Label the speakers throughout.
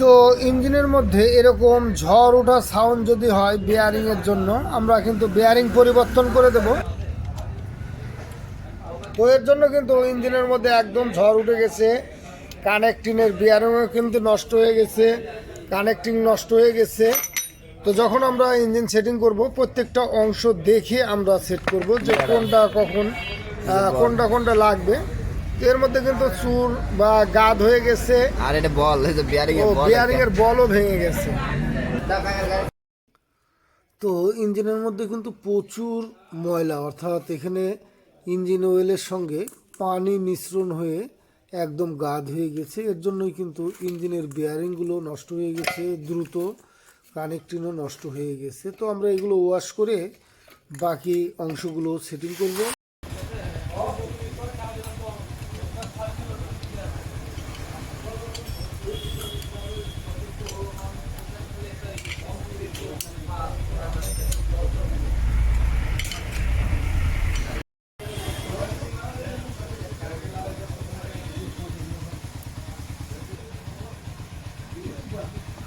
Speaker 1: তো ইঞ্জিনের মধ্যে এরকম ঝড় ওঠা সাউন্ড যদি হয় বেয়ারিং এর জন্য, আমরা কিন্তু বেয়ারিং পরিবর্তন করে দেব। তো এর জন্য কিন্তু ইঞ্জিনের মধ্যে একদম ঝড় উঠে গেছে। কানেক্টিংয়ের বেয়ারিংও কিন্তু নষ্ট হয়ে গেছে কানেক্টিং নষ্ট হয়ে গেছে। তো যখন আমরা ইঞ্জিন সেটিং করব, প্রত্যেকটা অংশ দেখে আমরা সেট করব যে কোনটা কখন কোনটা কোনটা লাগবে। এর মধ্যে কিন্তু চুর বা গাদ হয়ে গেছে।
Speaker 2: আর এটা বল এই যে বিয়ারিং এর বল
Speaker 1: বিয়ারিং এর বলও ভেঙে গেছে। তো ইঞ্জিনের মধ্যে কিন্তু প্রচুর ময়লা অর্থাৎ এখানে ইঞ্জিন অয়েলের সঙ্গে পানি মিশ্রণ হয়ে একদম গাদ হয়ে গেছে। এর জন্যই কিন্তু ইঞ্জিনের বেয়ারিংগুলো নষ্ট হয়ে গেছে দ্রুত কানেক্টিংও নষ্ট হয়ে গেছে। তো আমরা এগুলো ওয়াশ করে বাকি অংশগুলো সেটিং করব।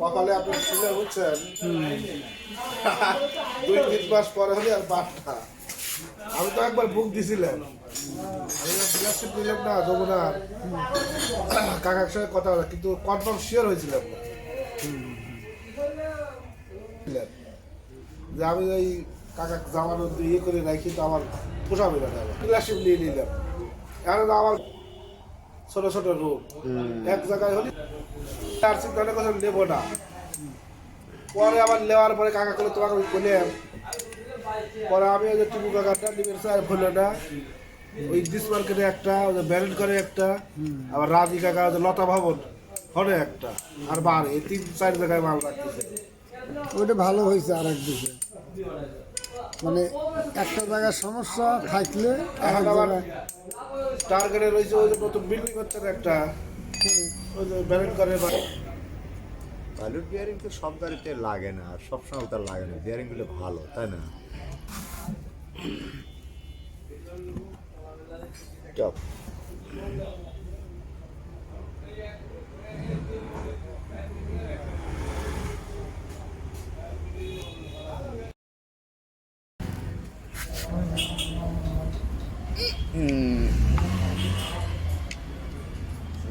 Speaker 3: কপালে আপনি ছিল বুঝছেন দুই তিন মাস পরে হলে আর আমি তো একবার বুক দিছিলাম। আমি ডিলারশিপ নিলাম না কাকার সঙ্গে কথা বলা, কিন্তু কনফার্ম শিওর হয়েছিলাম না। যে আমি ওই কাকা জামানো ইয়ে করে রাখি, তো আমার পোষাবে না ডিলারশিপ নিয়ে নিলাম। এখন আমার ছোট ছোট রোগ। এক জায়গায় হলে তার কথা নেব না। পরে আবার নেওয়ার পরে কাকা করে তোমাকে আমি পরে আমি ওই যে টিপু কাকাটা নিবেন স্যার ভুলে না, ওই ডিস মার্কেটে একটা, ওই যে করে একটা, আবার রাজি কাকা, ওই লতা ভবন হলে একটা, আর বার, এই তিন চার জায়গায় মাল রাখতেছে।
Speaker 1: ওইটা ভালো হয়েছে আর একদিকে মানে একটা জায়গার সমস্যা থাকলে আর
Speaker 3: এখন
Speaker 1: এক
Speaker 3: আবার
Speaker 1: জায়গায়
Speaker 3: টার্গেটে রয়েছে ওই যে নতুন বিল্ডিং হচ্ছে না একটা। ওই যে ব্যারেন্ট করে বা-
Speaker 4: বালুর বিয়ারিং তো সব গাড়িতে লাগে না আর সবসময় তার লাগে না। বিয়ারিংগুলো ভালো তাই না?
Speaker 2: Top.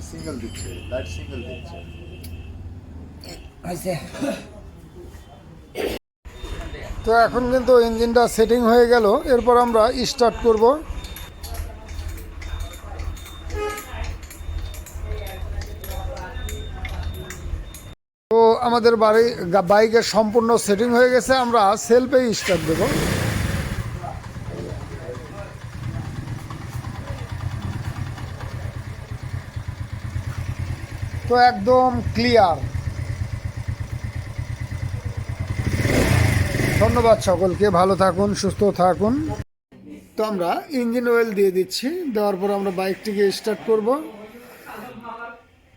Speaker 4: সিঙ্গেল দিচ্ছে লাইট সিঙ্গেল দিচ্ছে।
Speaker 1: তো এখন কিন্তু ইঞ্জিনটা সেটিং হয়ে গেল এরপর আমরা স্টার্ট করব। তো আমাদের বাড়ি বাইকের সম্পূর্ণ সেটিং হয়ে গেছে আমরা সেলফে স্টার্ট দেব। তো একদম ক্লিয়ার ধন্যবাদ সকলকে, ভালো থাকুন, সুস্থ থাকুন। তো আমরা ইঞ্জিন অয়েল দিয়ে দিচ্ছি, দেওয়ার পর আমরা বাইকটিকে স্টার্ট করব।